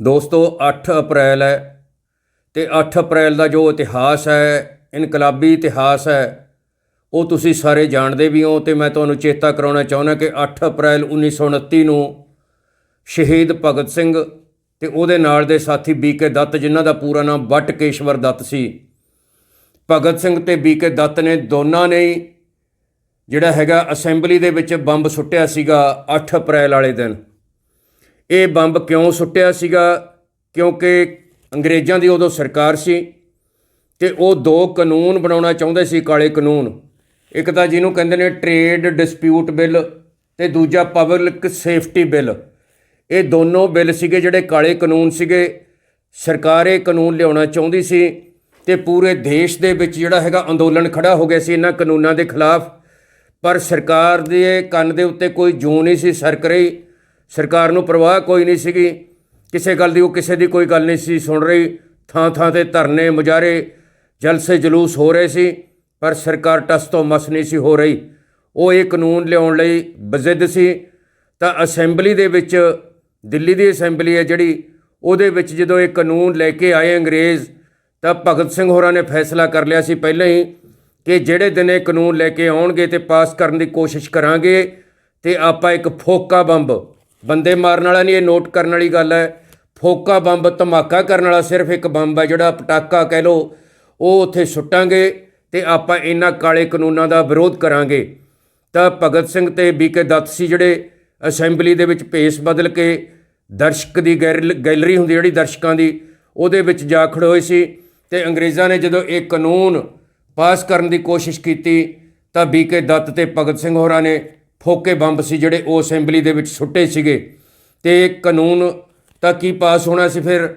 ਦੋਸਤੋ 8 ਅਪ੍ਰੈਲ ਹੈ ਤੇ 8 ਅਪ੍ਰੈਲ ਦਾ ਜੋ ਇਤਿਹਾਸ ਹੈ, ਇਨਕਲਾਬੀ ਇਤਿਹਾਸ ਹੈ, ਉਹ ਤੁਸੀਂ ਸਾਰੇ ਜਾਣਦੇ ਵੀ ਹੋ ਤੇ ਮੈਂ ਤੁਹਾਨੂੰ ਚੇਤਾ ਕਰਾਉਣਾ ਚਾਹੁੰਦਾ ਕਿ 8 ਅਪ੍ਰੈਲ 1929 ਨੂੰ ਸ਼ਹੀਦ ਭਗਤ ਸਿੰਘ ਤੇ ਉਹਦੇ ਨਾਲ ਦੇ ਸਾਥੀ ਬੀਕੇ ਦੱਤ, ਜਿਨ੍ਹਾਂ ਦਾ ਪੂਰਾ ਨਾਮ ਬਟਕੇਸ਼ਵਰ ਦੱਤ ਸੀ, ਭਗਤ ਸਿੰਘ ਤੇ ਬੀਕੇ ਦੱਤ ਨੇ ਦੋਨਾਂ ਨੇ ਹੀ ਜਿਹੜਾ ਹੈਗਾ ਅਸੈਂਬਲੀ ਦੇ ਵਿੱਚ ਬੰਬ ਸੁੱਟਿਆ ਸੀਗਾ 8 ਅਪ੍ਰੈਲ ਵਾਲੇ ਦਿਨ। ਇਹ ਬੰਬ ਕਿਉਂ ਸੁੱਟਿਆ ਸੀਗਾ? ਕਿਉਂਕਿ ਅੰਗਰੇਜ਼ਾਂ ਦੀ ਉਦੋਂ ਸਰਕਾਰ ਸੀ ਤੇ ਉਹ ਦੋ ਕਾਨੂੰਨ ਬਣਾਉਣਾ ਚਾਹੁੰਦੇ ਸੀ, ਕਾਲੇ ਕਾਨੂੰਨ। ਇੱਕ ਤਾਂ ਜਿਹਨੂੰ ਕਹਿੰਦੇ ਨੇ ਟ੍ਰੇਡ ਡਿਸਪਿਊਟ ਬਿੱਲ ਤੇ ਦੂਜਾ ਪਬਲਿਕ ਸੇਫਟੀ ਬਿੱਲ ਇਹ ਦੋਨੋਂ ਬਿੱਲ ਸੀਗੇ ਜਿਹੜੇ ਕਾਲੇ ਕਾਨੂੰਨ ਸੀਗੇ। ਸਰਕਾਰ ਇਹ ਕਾਨੂੰਨ ਲਿਆਉਣਾ ਚਾਹੁੰਦੀ ਸੀ ਤੇ ਪੂਰੇ ਦੇਸ਼ ਦੇ ਵਿੱਚ ਜਿਹੜਾ ਹੈਗਾ ਅੰਦੋਲਨ ਖੜਾ ਹੋ ਗਿਆ ਸੀ ਇਹਨਾਂ ਕਾਨੂੰਨਾਂ ਦੇ ਖਿਲਾਫ। ਪਰ ਸਰਕਾਰ ਦੇ ਕੰਨ ਦੇ ਉੱਤੇ ਕੋਈ ਜੂੰ ਨਹੀਂ ਸੀ ਸਰਕ ਰਹੀ। ਸਰਕਾਰ ਨੂੰ ਪਰਵਾਹ ਕੋਈ ਨਹੀਂ ਸੀਗੀ। ਕਿਸੇ ਗੱਲ ਦੀ ਉਹ ਕਿਸੇ ਦੀ ਕੋਈ ਗੱਲ ਨਹੀਂ ਸੀ ਸੁਣ ਰਹੀ। ਥਾਂ ਥਾਂ ਤੇ ਧਰਨੇ ਮੁਜ਼ਾਹਰੇ ਜਲਸੇ ਜਲੂਸ ਹੋ ਰਹੇ ਸੀ, ਪਰ ਸਰਕਾਰ ਟਸ ਤੋਂ ਮਸ ਨਹੀਂ ਸੀ ਹੋ ਰਹੀ। ਉਹ ਇਹ ਕਾਨੂੰਨ ਲਿਆਉਣ ਲਈ ਬਜ਼ਿੱਦ ਸੀ। ਤਾਂ ਅਸੈਂਬਲੀ ਦੇ ਵਿੱਚ, ਦਿੱਲੀ ਦੀ ਅਸੈਂਬਲੀ ਹੈ ਜਿਹੜੀ, ਉਹਦੇ ਵਿੱਚ ਜਦੋਂ ਇਹ ਕਾਨੂੰਨ ਲੈ ਕੇ ਆਏ ਅੰਗਰੇਜ਼, ਤਾਂ ਭਗਤ ਸਿੰਘ ਹੋਰਾਂ ਨੇ ਫੈਸਲਾ ਕਰ ਲਿਆ ਸੀ ਪਹਿਲਾਂ ਹੀ ਕਿ ਜਿਹੜੇ ਦਿਨ ਇਹ ਕਾਨੂੰਨ ਲੈ ਕੇ ਆਉਣਗੇ ਤੇ ਪਾਸ ਕਰਨ ਦੀ ਕੋਸ਼ਿਸ਼ ਕਰਾਂਗੇ, ਤੇ ਆਪਾਂ ਇੱਕ ਫੋਕਾ ਬੰਬ ਬੰਦੇ ਮਾਰਨ ਵਾਲਾ ਨਹੀਂ, ਇਹ ਨੋਟ ਕਰਨ ਵਾਲੀ ਗੱਲ ਹੈ। ਫੋਕਾ ਬੰਬ, ਧਮਾਕਾ ਕਰਨ ਵਾਲਾ ਸਿਰਫ ਇੱਕ ਬੰਬ ਹੈ, ਜਿਹੜਾ ਪਟਾਕਾ ਕਹਿ ਲੋ ਉਹ ਉੱਥੇ ਸੁੱਟਾਂਗੇ ਤੇ ਆਪਾਂ ਇਹਨਾਂ ਕਾਲੇ ਕਾਨੂੰਨਾਂ ਦਾ ਵਿਰੋਧ ਕਰਾਂਗੇ। ਤਾਂ ਭਗਤ ਸਿੰਘ ਤੇ ਬੀਕੇ ਦੱਤ ਸੀ ਜਿਹੜੇ ਅਸੈਂਬਲੀ ਦੇ ਵਿੱਚ ਭੇਸ ਬਦਲ ਕੇ ਦਰਸ਼ਕ ਦੀ ਗੈਲ- ਗੈਲਰੀ ਹੁੰਦੀ, ਜਿਹੜੀ ਦਰਸ਼ਕਾਂ ਦੀ, ਉਹਦੇ ਵਿੱਚ ਜਾ ਖੜੋ ਹੋਏ ਸੀ ਤੇ ਅੰਗਰੇਜ਼ਾਂ ਨੇ ਜਦੋਂ ਇਹ ਕਾਨੂੰਨ ਪਾਸ ਕਰਨ ਦੀ ਕੋਸ਼ਿਸ਼ ਕੀਤੀ, ਤਾਂ ਬੀਕੇ ਦੱਤ ਤੇ ਭਗਤ ਸਿੰਘ ਹੋਰਾਂ ਨੇ ਫੋਕੇ ਬੰਬ ਸੀ ਜਿਹੜੇ ਉਹ ਅਸੈਂਬਲੀ ਦੇ ਵਿੱਚ ਸੁੱਟੇ ਸੀਗੇ। ਤੇ ਕਾਨੂੰਨ ਤਾਂ ਕੀ ਪਾਸ ਹੋਣਾ ਸੀ ਫਿਰ?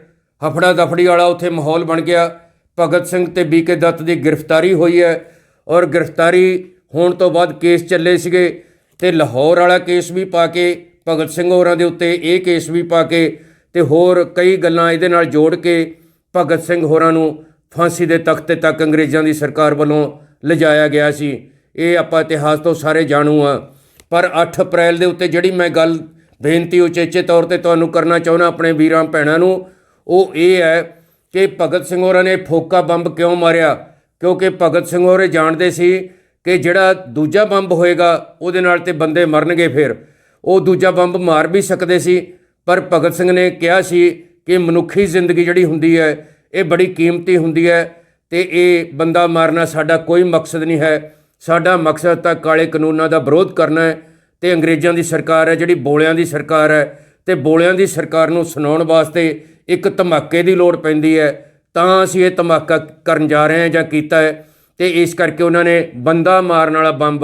ਹਫੜਾ ਦਫੜੀ ਵਾਲਾ ਉੱਥੇ ਮਾਹੌਲ ਬਣ ਗਿਆ। ਭਗਤ ਸਿੰਘ ਤੇ ਬੀਕੇ ਦੱਤ ਦੀ ਗ੍ਰਿਫਤਾਰੀ ਹੋਈ ਹੈ ਔਰ ਗ੍ਰਿਫਤਾਰੀ ਹੋਣ ਤੋਂ ਬਾਅਦ ਕੇਸ ਚੱਲੇ ਸੀਗੇ। ਤੇ ਲਾਹੌਰ ਵਾਲਾ ਕੇਸ ਵੀ ਪਾ ਕੇ, ਭਗਤ ਸਿੰਘ ਹੋਰਾਂ ਦੇ ਉੱਤੇ ਇਹ ਕੇਸ ਵੀ ਪਾ ਕੇ ਤੇ ਹੋਰ ਕਈ ਗੱਲਾਂ ਇਹਦੇ ਨਾਲ ਜੋੜ ਕੇ ਭਗਤ ਸਿੰਘ ਹੋਰਾਂ ਨੂੰ ਫਾਂਸੀ ਦੇ ਤਖਤੇ ਤੱਕ ਅੰਗਰੇਜ਼ਾਂ ਦੀ ਸਰਕਾਰ ਵੱਲੋਂ ਲਿਜਾਇਆ ਗਿਆ ਸੀ। ਇਹ ਆਪਾਂ ਇਤਿਹਾਸ ਤੋਂ ਸਾਰੇ ਜਾਣੂ ਆ ਪਰ 8 ਅਪ੍ਰੈਲ ਦੇ ਉੱਤੇ ਜਿਹੜੀ ਮੈਂ ਗੱਲ ਬੇਨਤੀ ਉਚੇਚੇ ਤੌਰ ਤੇ ਤੁਹਾਨੂੰ ਕਰਨਾ ਚਾਹੁੰਦਾ ਆਪਣੇ ਵੀਰਾਂ ਭੈਣਾਂ ਨੂੰ, ਉਹ ਇਹ ਹੈ ਕਿ ਭਗਤ ਸਿੰਘ ਹੋਰਾਂ ਨੇ ਫੋਕਾ ਬੰਬ ਕਿਉਂ ਮਾਰਿਆ? ਕਿਉਂਕਿ ਭਗਤ ਸਿੰਘ ਹੋਰੇ ਜਾਣਦੇ ਸੀ ਕਿ ਜਿਹੜਾ ਦੂਜਾ ਬੰਬ ਹੋਏਗਾ, ਉਹਦੇ ਨਾਲ ਤੇ ਬੰਦੇ ਮਰਨਗੇ ਫਿਰ। ਉਹ ਦੂਜਾ ਬੰਬ ਮਾਰ ਵੀ ਸਕਦੇ ਸੀ, ਪਰ ਭਗਤ ਸਿੰਘ ਨੇ ਕਿਹਾ ਸੀ ਕਿ ਮਨੁੱਖੀ ਜ਼ਿੰਦਗੀ ਜਿਹੜੀ ਹੁੰਦੀ ਹੈ, ਇਹ ਬੜੀ ਕੀਮਤੀ ਹੁੰਦੀ ਹੈ ਤੇ ਇਹ ਬੰਦਾ ਮਾਰਨਾ ਸਾਡਾ ਕੋਈ ਮਕਸਦ ਨਹੀਂ ਹੈ। ਸਾਡਾ ਮਕਸਦ ਤਾਂ ਕਾਲੇ ਕਾਨੂੰਨਾਂ ਦਾ ਵਿਰੋਧ ਕਰਨਾ ਹੈ ਤੇ ਅੰਗਰੇਜ਼ਾਂ ਦੀ ਸਰਕਾਰ ਹੈ, ਜਿਹੜੀ ਬੋਲਿਆਂ ਦੀ ਸਰਕਾਰ ਹੈ ਤੇ ਬੋਲਿਆਂ ਦੀ ਸਰਕਾਰ ਨੂੰ ਸੁਣਾਉਣ ਵਾਸਤੇ ਇੱਕ ਧਮਾਕੇ ਦੀ ਲੋੜ ਪੈਂਦੀ ਹੈ। ਤਾਂ ਅਸੀਂ ਇਹ ਧਮਾਕਾ ਕਰਨ ਜਾ ਰਹੇ ਹਾਂ ਜਾਂ ਕੀਤਾ ਹੈ ਤੇ ਇਸ ਕਰਕੇ ਉਹਨਾਂ ਨੇ ਬੰਦਾ ਮਾਰਨ ਵਾਲਾ ਬੰਬ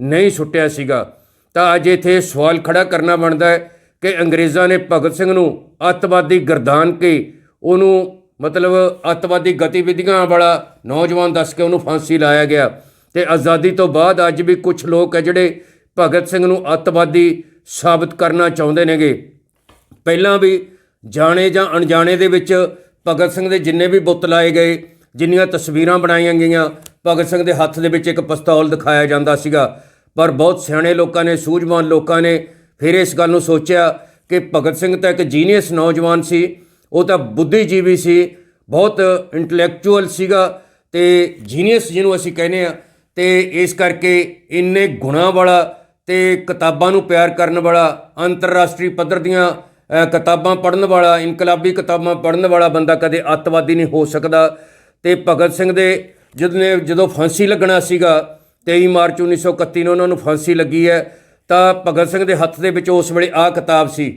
ਨਹੀਂ ਸੁੱਟਿਆ ਸੀਗਾ। ਤਾਂ ਅੱਜ ਇੱਥੇ ਸਵਾਲ ਖੜਾ ਕਰਨਾ ਬਣਦਾ ਹੈ ਕਿ ਅੰਗਰੇਜ਼ਾਂ ਨੇ ਭਗਤ ਸਿੰਘ ਨੂੰ ਅੱਤਵਾਦੀ ਗਰਦਾਨ ਕੇ ਉਹਨੂੰ ਮਤਲਬ ਅੱਤਵਾਦੀ ਗਤੀਵਿਧੀਆਂ ਵਾਲਾ ਨੌਜਵਾਨ ਦੱਸ ਕੇ ਉਹਨੂੰ ਫਾਂਸੀ ਲਾਇਆ ਗਿਆ। ਤੇ ਆਜ਼ਾਦੀ ਤੋਂ ਬਾਅਦ ਅੱਜ ਵੀ ਕੁਝ ਲੋਕ ਹੈ ਜਿਹੜੇ ਭਗਤ ਸਿੰਘ ਨੂੰ ਅੱਤਵਾਦੀ ਸਾਬਤ ਕਰਨਾ ਚਾਹੁੰਦੇ ਨੇਗੇ। ਪਹਿਲਾਂ ਵੀ ਜਾਣੇ ਜਾਂ ਅਣਜਾਣੇ ਦੇ ਵਿੱਚ ਭਗਤ ਸਿੰਘ ਦੇ ਜਿੰਨੇ ਵੀ ਬੁੱਤ ਲਾਏ ਗਏ, ਜਿੰਨੀਆਂ ਤਸਵੀਰਾਂ ਬਣਾਈਆਂ ਗਈਆਂ, ਭਗਤ ਸਿੰਘ ਦੇ ਹੱਥ ਦੇ ਵਿੱਚ ਇੱਕ ਪਿਸਤੌਲ ਦਿਖਾਇਆ ਜਾਂਦਾ ਸੀਗਾ। ਪਰ ਬਹੁਤ ਸਿਆਣੇ ਲੋਕਾਂ ਨੇ, ਸੂਝਵਾਨ ਲੋਕਾਂ ਨੇ ਫਿਰ ਇਸ ਗੱਲ ਨੂੰ ਸੋਚਿਆ ਕਿ ਭਗਤ ਸਿੰਘ ਤਾਂ ਇੱਕ ਜੀਨੀਅਸ ਨੌਜਵਾਨ ਸੀ, ਉਹ ਤਾਂ ਬੁੱਧੀਜੀਵੀ ਸੀ, ਬਹੁਤ ਇੰਟੈਲੈਕਚੁਅਲ ਸੀਗਾ ਤੇ ਜੀਨੀਅਸ ਜਿਹਨੂੰ ਅਸੀਂ ਕਹਿੰਦੇ ਆ ਤੇ ਇਸ ਕਰਕੇ ਇੰਨੇ ਗੁਣਾਂ ਵਾਲਾ ਤੇ ਕਿਤਾਬਾਂ ਨੂੰ ਪਿਆਰ ਕਰਨ ਵਾਲਾ, ਅੰਤਰਰਾਸ਼ਟਰੀ ਪੱਧਰ ਦੀਆਂ ਕਿਤਾਬਾਂ ਪੜ੍ਹਨ ਵਾਲਾ, ਇਨਕਲਾਬੀ ਕਿਤਾਬਾਂ ਪੜ੍ਹਨ ਵਾਲਾ ਬੰਦਾ ਕਦੇ ਅੱਤਵਾਦੀ ਨਹੀਂ ਹੋ ਸਕਦਾ। ਤੇ ਭਗਤ ਸਿੰਘ ਦੇ ਜਦੋਂ ਨੇ ਜਦੋਂ ਫਾਂਸੀ ਲੱਗਣਾ ਸੀਗਾ 23 ਮਾਰਚ 1931 ਨੂੰ ਉਹਨਾਂ ਨੂੰ ਫਾਂਸੀ ਲੱਗੀ ਹੈ, ਤਾਂ ਭਗਤ ਸਿੰਘ ਦੇ ਹੱਥ ਦੇ ਵਿੱਚ ਉਸ ਵੇਲੇ ਆਹ ਕਿਤਾਬ ਸੀ।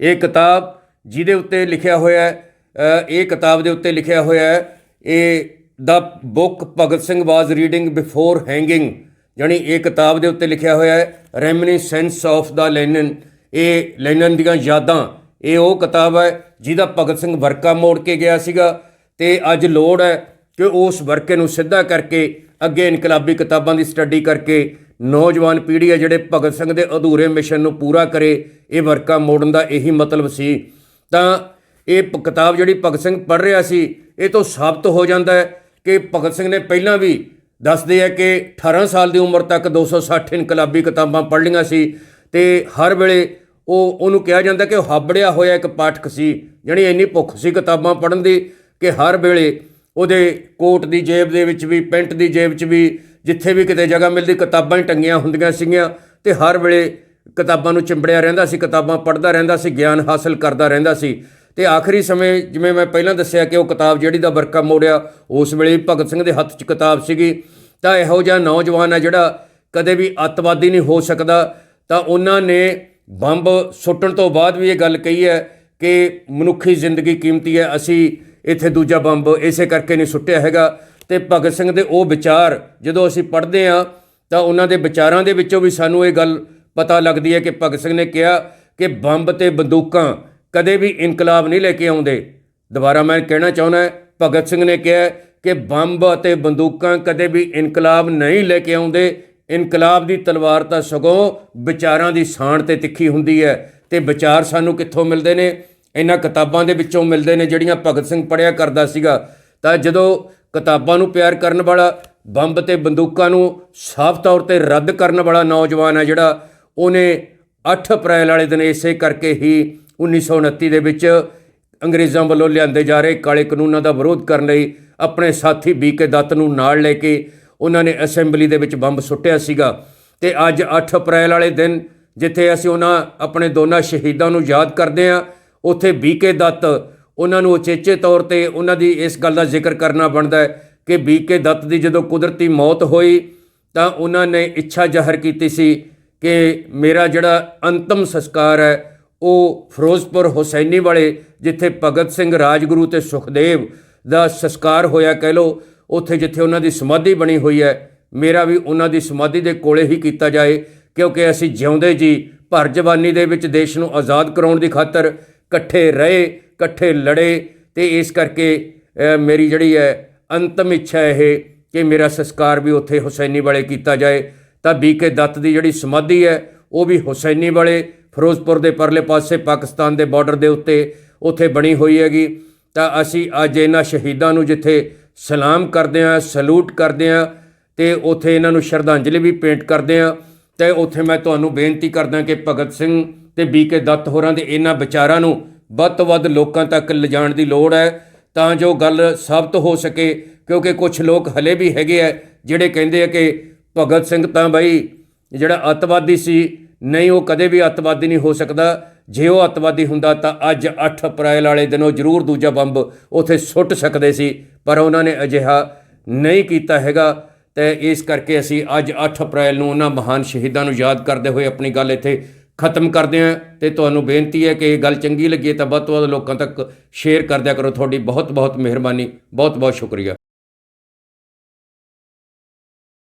ਇਹ ਕਿਤਾਬ ਜਿਹਦੇ ਉੱਤੇ ਲਿਖਿਆ ਹੋਇਆ ਹੈ ਇਹ ਕਿਤਾਬ ਦੇ ਉੱਤੇ ਲਿਖਿਆ ਹੋਇਆ ਹੈ, ਇਹ the book Bhagat Singh was reading before hanging ਯਾਨੀ ਇਹ ਕਿਤਾਬ ਦੇ ਉੱਤੇ ਲਿਖਿਆ ਹੋਇਆ ਹੈ ਰੈਮਿਨਿਸੈਂਸ ਆਫ ਦਾ ਲੈਨਨ ਇਹ ਲੈਨਨ ਦੀਆਂ ਯਾਦਾਂ, ਇਹ ਉਹ ਕਿਤਾਬ ਹੈ ਜਿਹਦਾ ਭਗਤ ਸਿੰਘ ਵਰਕਾ ਮੋੜ ਕੇ ਗਿਆ ਸੀਗਾ ਤੇ ਅੱਜ ਲੋੜ ਹੈ ਕਿ ਉਸ ਵਰਕੇ ਨੂੰ ਸਿੱਧਾ ਕਰਕੇ ਅੱਗੇ ਇਨਕਲਾਬੀ ਕਿਤਾਬਾਂ ਦੀ ਸਟੱਡੀ ਕਰਕੇ ਨੌਜਵਾਨ ਪੀੜ੍ਹੀ ਹੈ ਜਿਹੜੇ ਭਗਤ ਸਿੰਘ ਦੇ ਅਧੂਰੇ ਮਿਸ਼ਨ ਨੂੰ ਪੂਰਾ ਕਰੇ, ਇਹ ਵਰਕਾ ਮੋੜਨ ਦਾ ਇਹੀ ਮਤਲਬ ਸੀ। ਤਾਂ ਇਹ ਪ- ਕਿਤਾਬ ਜਿਹੜੀ ਭਗਤ ਸਿੰਘ ਪੜ੍ਹ ਰਿਹਾ ਸੀ, ਇਹ ਤੋਂ ਸਾਬਤ ਹੋ ਜਾਂਦਾ ਹੈ ਕਿ ਭਗਤ ਸਿੰਘ ਨੇ ਪਹਿਲਾਂ ਵੀ ਦੱਸਦੇ ਆ ਕਿ 18 ਸਾਲ ਦੀ ਉਮਰ ਤੱਕ 260 ਇਨਕਲਾਬੀ ਕਿਤਾਬਾਂ ਪੜ੍ਹ ਲਈਆਂ ਸੀ ਤੇ ਹਰ ਵੇਲੇ ਉਹ ਉਹਨੂੰ ਕਿਹਾ ਜਾਂਦਾ ਕਿ ਉਹ ਹਾਬੜਿਆ ਹੋਇਆ ਇੱਕ ਪਾਠਕ ਸੀ ਜਾਣੀ ਇੰਨੀ ਭੁੱਖ ਸੀ ਕਿਤਾਬਾਂ ਪੜ੍ਹਨ ਦੀ ਕਿ ਹਰ ਵੇਲੇ ਉਹਦੇ ਕੋਟ ਦੀ ਜੇਬ ਦੇ ਵਿੱਚ ਵੀ, ਪੈਂਟ ਦੀ ਜੇਬ 'ਚ ਵੀ, ਜਿੱਥੇ ਵੀ ਕਿਤੇ ਜਗ੍ਹਾ ਮਿਲਦੀ, ਕਿਤਾਬਾਂ ਹੀ ਟੰਗੀਆਂ ਹੁੰਦੀਆਂ ਸੀਗੀਆਂ ਤੇ ਹਰ ਵੇਲੇ ਕਿਤਾਬਾਂ ਨੂੰ ਚਿੰਬੜਿਆ ਰਹਿੰਦਾ ਸੀ, ਕਿਤਾਬਾਂ ਪੜ੍ਹਦਾ ਰਹਿੰਦਾ ਸੀ, ਗਿਆਨ ਹਾਸਲ ਕਰਦਾ ਰਹਿੰਦਾ ਸੀ। ਤੇ ਆਖਰੀ ਸਮੇਂ ਜਿਵੇਂ ਮੈਂ ਪਹਿਲਾਂ ਦੱਸਿਆ ਕਿ ਉਹ ਕਿਤਾਬ ਜਿਹੜੀ ਦਾ ਵਰਕਾ ਮੋੜਿਆ, ਉਸ ਵੇਲੇ ਭਗਤ ਸਿੰਘ ਦੇ ਹੱਥ 'ਚ ਕਿਤਾਬ ਸੀਗੀ, ਤਾਂ ਇਹੋ ਜਿਹਾ ਨੌਜਵਾਨ ਹੈ ਜਿਹੜਾ ਕਦੇ ਵੀ ਅੱਤਵਾਦੀ ਨਹੀਂ ਹੋ ਸਕਦਾ। ਤਾਂ ਉਹਨਾਂ ਨੇ ਬੰਬ ਸੁੱਟਣ ਤੋਂ ਬਾਅਦ ਵੀ ਇਹ ਗੱਲ ਕਹੀ ਹੈ ਕਿ ਮਨੁੱਖੀ ਜ਼ਿੰਦਗੀ ਕੀਮਤੀ ਹੈ, ਅਸੀਂ ਇੱਥੇ ਦੂਜਾ ਬੰਬ ਇਸੇ ਕਰਕੇ ਨਹੀਂ ਸੁੱਟਿਆ ਹੈਗਾ। ਤੇ ਭਗਤ ਸਿੰਘ ਦੇ ਉਹ ਵਿਚਾਰ, ਜਦੋਂ ਅਸੀਂ ਪੜ੍ਹਦੇ ਹਾਂ, ਤਾਂ ਉਹਨਾਂ ਦੇ ਵਿਚਾਰਾਂ ਦੇ ਵਿੱਚੋਂ ਵੀ ਸਾਨੂੰ ਇਹ ਗੱਲ ਪਤਾ ਲੱਗਦੀ ਹੈ ਕਿ ਭਗਤ ਸਿੰਘ ਨੇ ਕਿਹਾ ਕਿ ਬੰਬ ਤੇ ਬੰਦੂਕਾਂ ਕਦੇ ਵੀ ਇਨਕਲਾਬ ਨਹੀਂ ਲੈ ਕੇ ਆਉਂਦੇ। ਦੁਬਾਰਾ ਮੈਂ ਕਹਿਣਾ ਚਾਹੁੰਦਾ ਭਗਤ ਸਿੰਘ ਨੇ ਕਿਹਾ ਕਿ ਬੰਬ ਅਤੇ ਬੰਦੂਕਾਂ ਕਦੇ ਵੀ ਇਨਕਲਾਬ ਨਹੀਂ ਲੈ ਕੇ ਆਉਂਦੇ। ਇਨਕਲਾਬ ਦੀ ਤਲਵਾਰ ਤਾਂ ਸਗੋਂ ਵਿਚਾਰਾਂ ਦੀ ਸਾਣ ਤੇ ਤਿੱਖੀ ਹੁੰਦੀ ਹੈ ਤੇ ਵਿਚਾਰ ਸਾਨੂੰ ਕਿੱਥੋਂ ਮਿਲਦੇ ਨੇ? ਇਹਨਾਂ ਕਿਤਾਬਾਂ ਦੇ ਵਿੱਚੋਂ ਮਿਲਦੇ ਨੇ ਜਿਹੜੀਆਂ ਭਗਤ ਸਿੰਘ ਪੜ੍ਹਿਆ ਕਰਦਾ ਸੀਗਾ। ਤਾਂ ਜਦੋਂ ਕਿਤਾਬਾਂ ਨੂੰ ਪਿਆਰ ਕਰਨ ਵਾਲਾ, ਬੰਬ ਤੇ ਬੰਦੂਕਾਂ ਨੂੰ ਸਾਫ਼ ਤੌਰ ਤੇ ਰੱਦ ਕਰਨ ਵਾਲਾ ਨੌਜਵਾਨ ਹੈ ਜਿਹੜਾ, ਉਹਨੇ 8 ਅਪ੍ਰੈਲ ਵਾਲੇ ਦਿਨ ਇਸੇ ਕਰਕੇ ਹੀ 1929 ਦੇ ਵਿੱਚ ਅੰਗਰੇਜ਼ਾਂ ਵੱਲੋਂ ਲਿਆਂਦੇ ਜਾ ਰਹੇ ਕਾਲੇ ਕਾਨੂੰਨਾਂ ਦਾ ਵਿਰੋਧ ਕਰਨ ਲਈ ਆਪਣੇ ਸਾਥੀ ਬੀਕੇ ਦੱਤ ਨੂੰ ਨਾਲ ਲੈ ਕੇ ਉਹਨਾਂ ਨੇ ਅਸੈਂਬਲੀ ਦੇ ਵਿੱਚ ਬੰਬ ਸੁੱਟਿਆ ਸੀਗਾ। ਤੇ ਅੱਜ 8 ਅਪ੍ਰੈਲ ਵਾਲੇ ਦਿਨ ਜਿੱਥੇ ਅਸੀਂ ਉਹਨਾਂ ਆਪਣੇ ਦੋਨਾਂ ਸ਼ਹੀਦਾਂ ਨੂੰ ਯਾਦ ਕਰਦੇ ਹਾਂ, ਉੱਥੇ ਬੀਕੇ ਦੱਤ ਉਹਨਾਂ ਨੂੰ ਉਚੇਚੇ ਤੌਰ ਤੇ ਉਹਨਾਂ ਦੀ ਇਸ ਗੱਲ ਦਾ ਜ਼ਿਕਰ ਕਰਨਾ ਬਣਦਾ ਹੈ ਕਿ ਬੀਕੇ ਦੱਤ ਦੀ ਜਦੋਂ ਕੁਦਰਤੀ ਮੌਤ ਹੋਈ ਤਾਂ ਉਹਨਾਂ ਨੇ ਇੱਛਾ ਜ਼ਾਹਰ ਕੀਤੀ ਸੀ ਕਿ ਮੇਰਾ ਜਿਹੜਾ ਅੰਤਮ ਸੰਸਕਾਰ ਹੈ ਉਹ ਫਿਰੋਜ਼ਪੁਰ ਹੁਸੈਨੀ ਵਾਲੇ, ਜਿੱਥੇ ਭਗਤ ਸਿੰਘ ਰਾਜਗੁਰੂ ਤੇ ਸੁਖਦੇਵ ਦਾ ਸੰਸਕਾਰ ਹੋਇਆ, ਕਹਿ ਲੋ ਉੱਥੇ ਜਿੱਥੇ ਉਹਨਾਂ ਦੀ ਸਮਾਧੀ ਬਣੀ ਹੋਈ ਹੈ, ਮੇਰਾ ਵੀ ਉਹਨਾਂ ਦੀ ਸਮਾਧੀ ਦੇ ਕੋਲੇ ਹੀ ਕੀਤਾ ਜਾਏ, ਕਿਉਂਕਿ ਅਸੀਂ ਜਿਉਂਦੇ ਜੀ ਭਰ ਜਵਾਨੀ ਦੇ ਵਿੱਚ ਦੇਸ਼ ਨੂੰ ਆਜ਼ਾਦ ਕਰਾਉਣ ਦੀ ਖਾਤਰ ਇਕੱਠੇ ਰਹੇ, ਇਕੱਠੇ ਲੜੇ, ਤੇ ਇਸ ਕਰਕੇ ਮੇਰੀ ਜਿਹੜੀ ਹੈ, ਅੰਤਮ ਇੱਛਾ ਇਹ ਕਿ ਮੇਰਾ ਸੰਸਕਾਰ ਵੀ ਉੱਥੇ ਹੁਸੈਨੀ ਵਾਲੇ ਕੀਤਾ ਜਾਏ, ਤਾਂ ਬੀਕੇ ਦੱਤ ਦੀ ਜਿਹੜੀ ਸਮਾਧੀ ਹੈ, ਉਹ ਵੀ ਹੁਸੈਨੀ ਵਾਲੇ ਫਿਰੋਜ਼ਪੁਰ ਦੇ ਪਰਲੇ ਪਾਸੇ ਪਾਕਿਸਤਾਨ ਦੇ ਬਾਰਡਰ ਦੇ ਉੱਤੇ ਉੱਥੇ ਬਣੀ ਹੋਈ ਹੈਗੀ। ਤਾਂ ਅਸੀਂ ਅੱਜ ਇਹਨਾਂ ਸ਼ਹੀਦਾਂ ਨੂੰ ਜਿੱਥੇ ਸਲਾਮ ਕਰਦੇ ਹਾਂ, ਸਲੂਟ ਕਰਦੇ ਹਾਂ ਤੇ ਉੱਥੇ ਇਹਨਾਂ ਨੂੰ ਸ਼ਰਧਾਂਜਲੀ ਵੀ ਪੇਂਟ ਕਰਦੇ ਹਾਂ। ਤੇ ਉੱਥੇ ਮੈਂ ਤੁਹਾਨੂੰ ਬੇਨਤੀ ਕਰਦਾ ਕਿ ਭਗਤ ਸਿੰਘ ਤੇ ਬੀਕੇ ਦੱਤ ਹੋਰਾਂ ਦੇ ਇਹਨਾਂ ਵਿਚਾਰਾਂ ਨੂੰ ਵੱਧ ਤੋਂ ਵੱਧ ਲੋਕਾਂ ਤੱਕ ਲਿਜਾਣ ਦੀ ਲੋੜ ਹੈ। ਤਾਂ ਜੋ ਗੱਲ ਸਾਬਤ ਹੋ ਸਕੇ, ਕਿਉਂਕਿ ਕੁਝ ਲੋਕ ਹਲੇ ਵੀ ਹੈਗੇ ਆ ਜਿਹੜੇ ਕਹਿੰਦੇ ਆ ਕਿ ਭਗਤ ਸਿੰਘ ਤਾਂ ਬਈ ਜਿਹੜਾ ਅੱਤਵਾਦੀ ਸੀ ਨਹੀਂ, ਉਹ ਕਦੇ ਵੀ ਅੱਤਵਾਦੀ ਨਹੀਂ ਹੋ ਸਕਦਾ। ਜੇ ਉਹ ਅੱਤਵਾਦੀ ਹੁੰਦਾ ਤਾਂ ਅੱਜ 8 ਅਪ੍ਰੈਲ ਵਾਲੇ ਦਿਨ ਉਹ ਜ਼ਰੂਰ ਦੂਜਾ ਬੰਬ ਉੱਥੇ ਸੁੱਟ ਸਕਦੇ ਸੀ, ਪਰ ਉਹਨਾਂ ਨੇ ਅਜਿਹਾ ਨਹੀਂ ਕੀਤਾ ਹੈਗਾ ਤੇ ਇਸ ਕਰਕੇ ਅਸੀਂ ਅੱਜ 8 ਅਪ੍ਰੈਲ ਨੂੰ ਉਹਨਾਂ ਮਹਾਨ ਸ਼ਹੀਦਾਂ ਨੂੰ ਯਾਦ ਕਰਦੇ ਹੋਏ ਆਪਣੀ ਗੱਲ ਇੱਥੇ ਖਤਮ ਕਰਦੇ ਹਾਂ ਤੇ ਤੁਹਾਨੂੰ ਬੇਨਤੀ ਹੈ ਕਿ ਇਹ ਗੱਲ ਚੰਗੀ ਲੱਗੀ ਤਾਂ ਵੱਧ ਤੋਂ ਵੱਧ ਲੋਕਾਂ ਤੱਕ ਸ਼ੇਅਰ ਕਰ ਦਿਆ ਕਰੋ। ਤੁਹਾਡੀ ਬਹੁਤ ਬਹੁਤ ਮਿਹਰਬਾਨੀ ਬਹੁਤ ਬਹੁਤ ਸ਼ੁਕਰੀਆ।